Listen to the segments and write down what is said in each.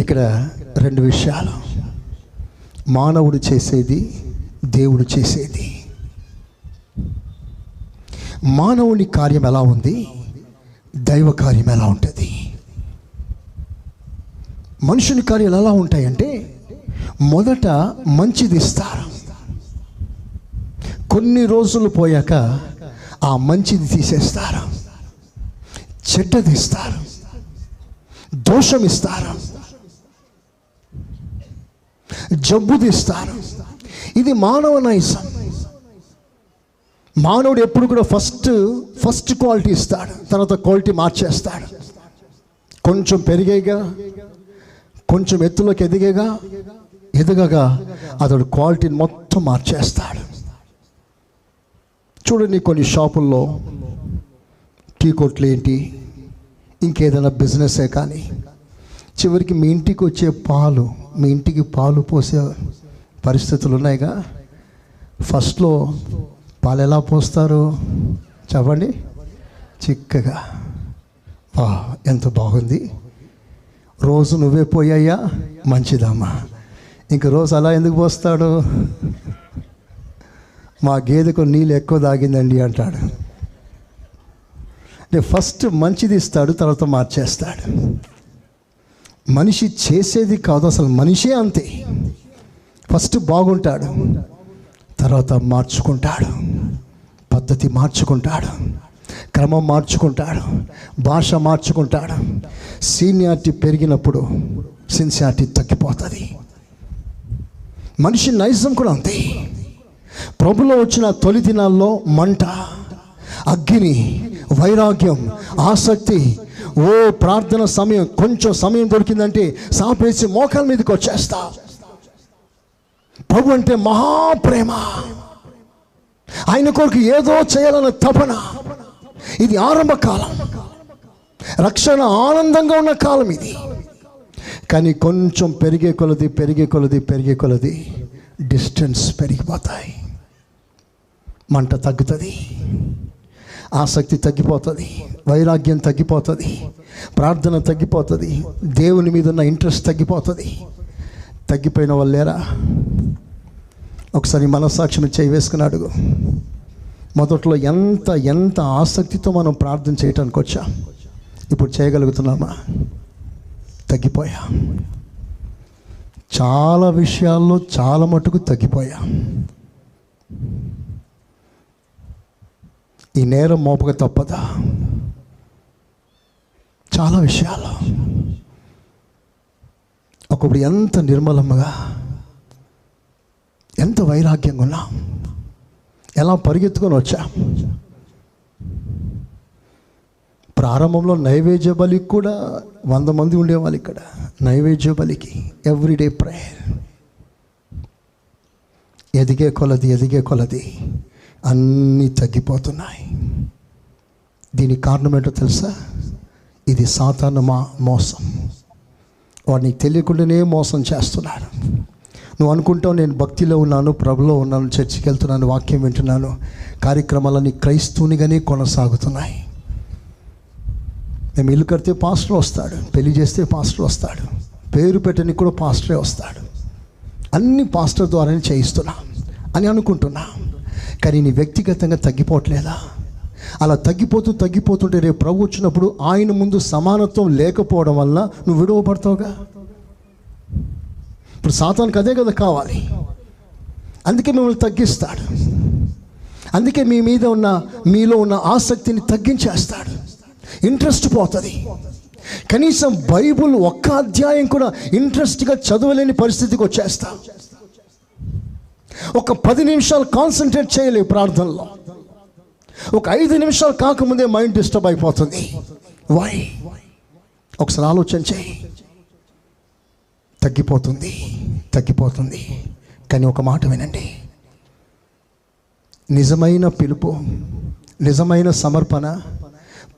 ఇక్కడ రెండు విషయాలు. మానవుడు చేసేది దేవుడు చేసేది. మానవుని కార్యం ఎలా ఉంది? దైవ కార్యం ఎలా ఉంటుంది? మనుషుని కార్యాలు ఎలా ఉంటాయంటే మొదట మంచిది ఇస్తారు. కొన్ని రోజులు పోయాక ఆ మంచిది తీసేస్తారు. చెడ్డది ఇస్తారు. దోషం ఇస్తారు. జబ్బు తీస్తారు. ఇది మానవ నైజం మానవుడు ఎప్పుడు కూడా ఫస్ట్ ఫస్ట్ క్వాలిటీ ఇస్తాడు. తర్వాత క్వాలిటీ మార్చేస్తాడు. కొంచెం పెరిగేగా కొంచెం ఎత్తులోకి ఎదిగేగా ఎదగగా అతడు క్వాలిటీని మొత్తం మార్చేస్తాడు. చూడండి కొన్ని షాపుల్లో టీ కొట్లు ఏంటి? ఇంకేదైనా బిజినెసే కానీ చివరికి మీ ఇంటికి వచ్చే పాలు మీ ఇంటికి పాలు పోసే పరిస్థితులు ఉన్నాయిగా? ఫస్ట్లో పాలు ఎలా పోస్తారు? చెప్పండి. చిక్కగా. వా ఎంత బాగుంది. రోజు నువ్వే పోయాయా మంచిదమ్మా. ఇంక రోజు అలా ఎందుకు పోస్తాడు? మా గేదెకు నీళ్ళు ఎక్కువ తాగిందండి అంటాడు. అంటే ఫస్ట్ మంచిది ఇస్తాడు తర్వాత మార్చేస్తాడు. మనిషి చేసేది కాదు అసలు మనిషే అంతే. ఫస్ట్ బాగుంటాడు తర్వాత మార్చుకుంటాడు పద్ధతి మార్చుకుంటాడు క్రమం మార్చుకుంటాడు భాష మార్చుకుంటాడు. సీనియారిటీ పెరిగినప్పుడు సిన్సియారిటీ తగ్గిపోతుంది. మనిషి నైజం కూడా అంతే. ప్రభులో వచ్చిన తొలి దినాల్లో మంట అగ్ని వైరాగ్యం ఆసక్తి ఓ ప్రార్థన సమయం కొంచెం సమయం దొరికిందంటే సాపేసి మోకాల మీదకి వచ్చేస్తా. ప్రభు అంటే మహాప్రేమ. ఆయన కొరకు ఏదో చేయాలన్న తపన. ఇది ఆరంభ కాలం. రక్షణ ఆనందంగా ఉన్న కాలం ఇది. కానీ కొంచెం పెరిగే కొలది పెరిగే కొలది పెరిగే కొలది డిస్టెన్స్ పెరిగిపోతాయి. మంట తగ్గుతుంది. ఆసక్తి తగ్గిపోతుంది. వైరాగ్యం తగ్గిపోతుంది ప్రార్థన తగ్గిపోతుంది దేవుని మీద ఉన్న ఇంట్రెస్ట్ తగ్గిపోతుంది. తగ్గిపోయిన వాళ్ళేరా ఒకసారి మనస్సాక్షిని చేయి వేసుకుని అడుగు. మొదట్లో ఎంత ఎంత ఆసక్తితో మనం ప్రార్థన చేయటానికి వచ్చాం? ఇప్పుడు చేయగలుగుతున్నామా? తగ్గిపోయా. చాలా విషయాల్లో చాలా మటుకు తగ్గిపోయా. ఈ నేరం మోపక తప్పదా? చాలా విషయాలు. ఒకప్పుడు ఎంత నిర్మలముగా ఎంత వైరాగ్యంగా ఉన్నా ఎలా పరిగెత్తుకొని వచ్చా? ప్రారంభంలో నైవేద్య బలికి కూడా వంద మంది ఉండేవాళ్ళు ఇక్కడ. నైవేద్య బలికి ఎవ్రీడే ప్రేయర్ ఎదిగే కొలది ఎదిగే కొలది అన్నీ తగ్గిపోతున్నాయి. దీనికి కారణం ఏంటో తెలుసా? ఇది సాధారణ మా మోసం. వాడిని తెలియకుండానే మోసం చేస్తున్నాడు. నువ్వు అనుకుంటావు నేను భక్తిలో ఉన్నాను ప్రభులో ఉన్నాను చర్చికి వెళ్తున్నాను వాక్యం వింటున్నాను. కార్యక్రమాలన్నీ క్రైస్తవునిగానే కొనసాగుతున్నాయి. మేము ఇల్లు కడితే పాస్టర్ వస్తాడు పెళ్ళి చేస్తే పాస్టర్ వస్తాడు పేరు పెట్టని కూడా పాస్టరే వస్తాడు. అన్ని పాస్టర్ ద్వారానే చేయిస్తున్నా అని అనుకుంటున్నా. కానీ నీ వ్యక్తిగతంగా తగ్గిపోవట్లేదా? అలా తగ్గిపోతూ తగ్గిపోతుంటే రేపు ప్రభు వచ్చినప్పుడు ఆయన ముందు సమానత్వం లేకపోవడం వల్ల నువ్వు విడవబడతావుగా? ఇప్పుడు సాతానికి అదే కదా కావాలి. అందుకే మిమ్మల్ని తగ్గిస్తాడు. అందుకే మీ మీద ఉన్న మీలో ఉన్న ఆసక్తిని తగ్గించేస్తాడు. ఇంట్రెస్ట్ పోతుంది. కనీసం బైబుల్ ఒక్క అధ్యాయం కూడా ఇంట్రెస్ట్గా చదవలేని పరిస్థితికి వచ్చేస్తా. ఒక పది నిమిషాలు కాన్సన్ట్రేట్ చేయలేవు ప్రార్థనలో. ఒక ఐదు నిమిషాలు కాకముందే మైండ్ డిస్టర్బ్ అయిపోతుంది. వై ఒకసారి ఆలోచన చేయి. తగ్గిపోతుంది తగ్గిపోతుంది. కానీ ఒక మాట వినండి. నిజమైన పిలుపు నిజమైన సమర్పణ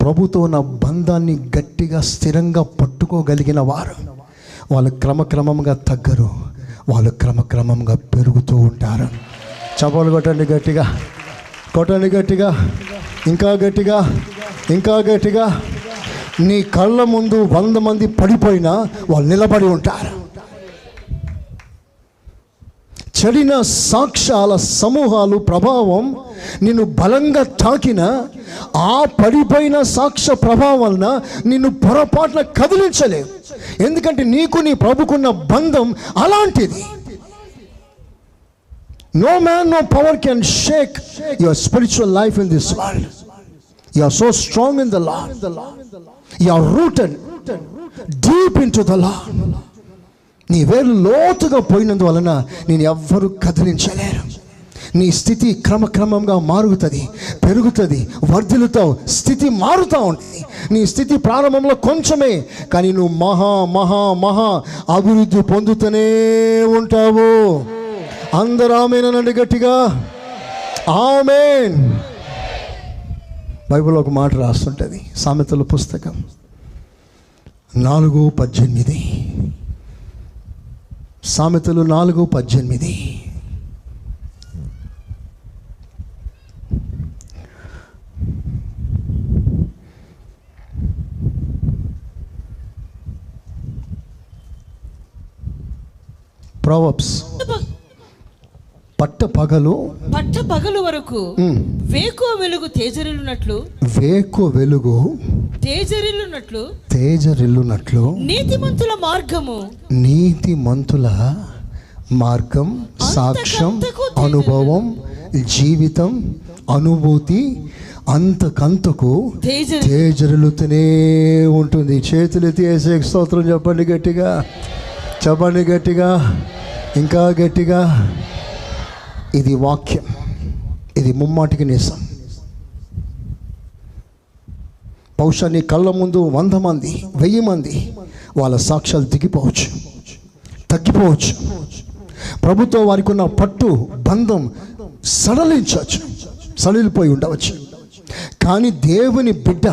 ప్రభుతో ఉన్న బంధాన్ని గట్టిగా స్థిరంగా పట్టుకోగలిగిన వారు వాళ్ళు క్రమక్రమంగా తగ్గరు వాళ్ళు క్రమక్రమంగా పెరుగుతూ ఉంటారు. చపలు కొట్టండి గట్టిగా. కొట్టండి గట్టిగా ఇంకా గట్టిగా ఇంకా గట్టిగా. నీ కళ్ళ ముందు వంద మంది పడిపోయినా వాళ్ళు నిలబడి ఉంటారు. చెడిన సాక్ష్యాల సమూహాలు ప్రభావం నిన్ను బలంగా తాకిన ఆ పడిపోయిన సాక్ష్య ప్రభావం వలన నిన్ను పొరపాటున కదిలించలేవు. ఎందుకంటే నీకు నీ ప్రభుకున్న బంధం అలాంటిది. No man no power can shake your spiritual life in this world you are so strong in the law you are rooted deep into the law నీ వేరు లోతుగా పోయినందువలన నేను ఎవ్వరు కదిలించలేరు. నీ స్థితి క్రమక్రమంగా మారుగుతుంది పెరుగుతుంది వర్ధిలుతావు స్థితి మారుతూ ఉంటుంది. నీ స్థితి ప్రారంభంలో కొంచెమే కానీ నువ్వు మహా మహా మహా అభివృద్ధి పొందుతూనే ఉంటావు. అందరు ఆమెనండి గట్టిగా. ఆమెన్. బైబిల్ ఒక మాట రాస్తుంటుంది సామెతల పుస్తకం. నాలుగు పద్దెనిమిది. సామెతలు నాలుగు పద్దెనిమిది. ప్రావబ్స్ పట్ట పగలు పట్ట పగలు వరకు వేకువ వెలుగు తేజరిల్లునట్లు వేకు వెలుగు తేజరిల్లునట్లు తేజరిల్లునట్లు నీతిమంతుల మార్గము నీతి మంతుల మార్గం సాక్ష్యం అనుభవం జీవితం అనుభూతి అంతకంతకు తేజరి తేజరులుతూనే ఉంటుంది. చేతులు తీసే స్తోత్రం చెప్పండి గట్టిగా. చెప్పండి గట్టిగా. ఇంకా గట్టిగా. ఇది వాక్యం. ఇది ముమ్మాటికి నిజం బహుశా నీ కళ్ళ ముందు వంద మంది వెయ్యి మంది వాళ్ళ సాక్ష్యాలు దిగిపోవచ్చు. తగ్గిపోవచ్చు. ప్రభుత్వం వారికి ఉన్న పట్టు బంధం సడలించవచ్చు. సడలిపోయి ఉండవచ్చు. కానీ దేవుని బిడ్డ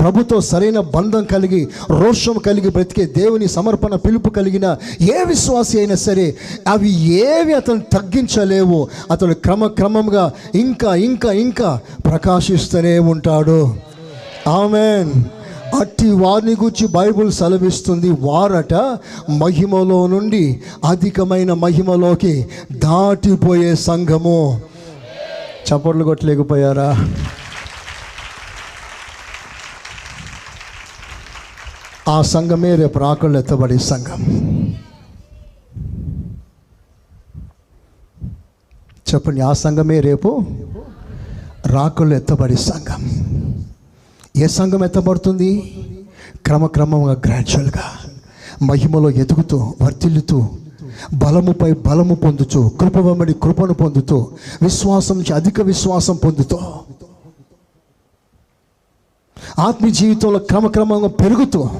ప్రభుతో సరైన బంధం కలిగి రోషం కలిగి బ్రతికే దేవుని సమర్పణ పిలుపు కలిగిన ఏ విశ్వాసి అయినా సరే అవి ఏవి అతను తగ్గించలేవు అతడు క్రమక్రమంగా ఇంకా ఇంకా ఇంకా ప్రకాశిస్తూనే ఉంటాడు. ఆమెన్. అట్టి వారిని గురించి బైబుల్ సెలవిస్తుంది. వారట మహిమలో నుండి అధికమైన మహిమలోకి దాటిపోయే సంఘము. చప్పట్లు కొట్టలేకపోయారా? ఆ సంఘమే రేపు రాకళ్ళు ఎత్తబడే సంఘం. చెప్పండి ఆ సంఘమే రేపు రాకళ్ళు ఎత్తబడే సంఘం. ఏ సంఘం ఎత్తబడుతుంది? క్రమక్రమంగా గ్రాడ్యువల్గా మహిమలో ఎదుగుతూ వర్తిల్లుతూ బలముపై బలము పొందుతూ కృప వెంబడి కృపను పొందుతూ విశ్వాసం అధిక విశ్వాసం పొందుతూ. ఆత్మీయ జీవితంలో క్రమక్రమంగా పెరుగుతూ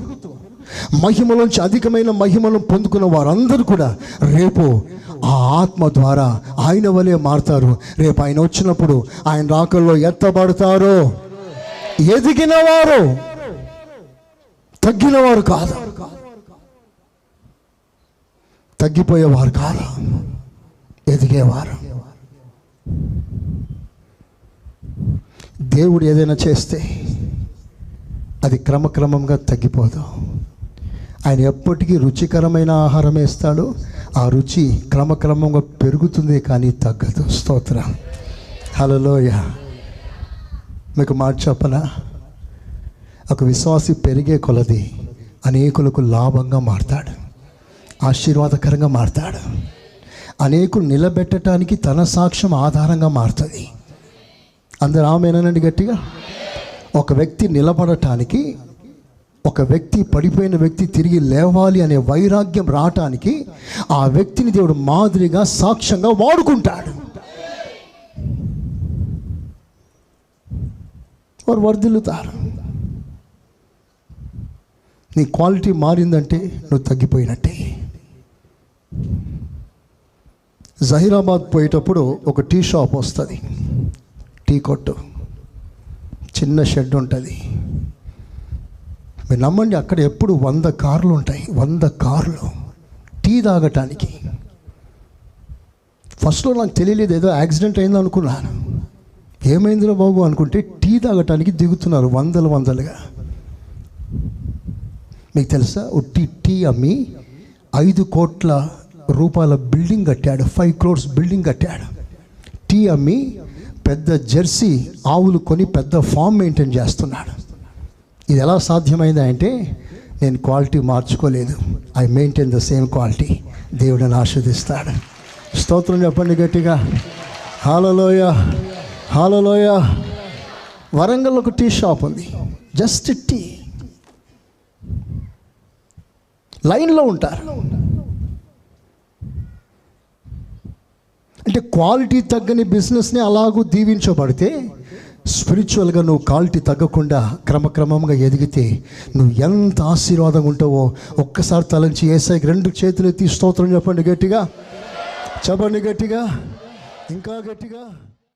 మహిమలోంచి అధికమైన మహిమను పొందుకున్న వారందరూ కూడా రేపు ఆ ఆత్మ ద్వారా ఆయన వలె మారుతారు. రేపు ఆయన వచ్చినప్పుడు ఆయన రాకల్లో ఎత్తబడతారు? ఎదిగిన వారు తగ్గినవారు కాదు? తగ్గిపోయేవారు కాదు? ఎదిగేవారు. దేవుడు ఏదైనా చేస్తే అది క్రమక్రమంగా తగ్గిపోదు. ఆయన ఎప్పటికీ రుచికరమైన ఆహారం వేస్తాడు ఆ రుచి క్రమక్రమంగా పెరుగుతుంది కానీ తగ్గదు. స్తోత్ర. హలోయ మీకు మాట చెప్పనా? ఒక విశ్వాసి పెరిగే కొలది అనేకులకు లాభంగా మారతాడు. ఆశీర్వాదకరంగా మారతాడు. అనేకులు నిలబెట్టడానికి తన సాక్ష్యం ఆధారంగా మారుతుంది. అందరు ఆమెనండి గట్టిగా? ఒక వ్యక్తి నిలబడటానికి ఒక వ్యక్తి పడిపోయిన వ్యక్తి తిరిగి లేవాలి అనే వైరాగ్యం రావటానికి ఆ వ్యక్తిని దేవుడు మాదిరిగా సాక్ష్యంగా వాడుకుంటాడు. వారు వర్ధిల్లుతారు. నీ క్వాలిటీ మారిందంటే నువ్వు తగ్గిపోయినట్టే. జహీరాబాద్ పోయేటప్పుడు ఒక టీ షాప్ వస్తుంది. టీ కొట్టు. చిన్న షెడ్ ఉంటుంది. మీరు నమ్మండి అక్కడ ఎప్పుడు వంద కార్లు ఉంటాయి. వంద కార్లు టీ తాగటానికి. ఫస్ట్లో నాకు తెలియలేదు ఏదో యాక్సిడెంట్ అయిందో అనుకున్నాను ఏమైందిలో బాబు అనుకుంటే టీ తాగటానికి దిగుతున్నారు వందలు వందలుగా. మీకు తెలుసా? ఓ టీ టీ అమ్మి ఐదు కోట్ల రూపాయల బిల్డింగ్ కట్టాడు ఫైవ్ క్రోర్స్ బిల్డింగ్ కట్టాడు. టీ అమ్మి పెద్ద జెర్సీ ఆవులు కొని పెద్ద ఫామ్ మెయింటైన్ చేస్తున్నాడు. ఇది ఎలా సాధ్యమైంది అంటే నేను quality మార్చుకోలేదు. I maintain the same quality దేవుడిని ఆస్వాదిస్తాడు స్తోత్రం చెప్పండి గట్టిగా. హాలలోయ హాలలోయ వరంగల్ ఒక టీ షాప్ ఉంది. Just tea. లైన్లో ఉంటారు. అంటే క్వాలిటీ తగ్గని బిజినెస్ని అలాగూ దీవించబడితే స్పిరిచువల్గా నువ్వు క్వాలిటీ తగ్గకుండా క్రమక్రమంగా ఎదిగితే నువ్వు ఎంత ఆశీర్వాదంగా ఉంటావో ఒక్కసారి తలంచి ఏసైకి రెండు చేతులు ఎత్తి స్తోత్రం చెప్పండి గట్టిగా చెప్పండి గట్టిగా ఇంకా గట్టిగా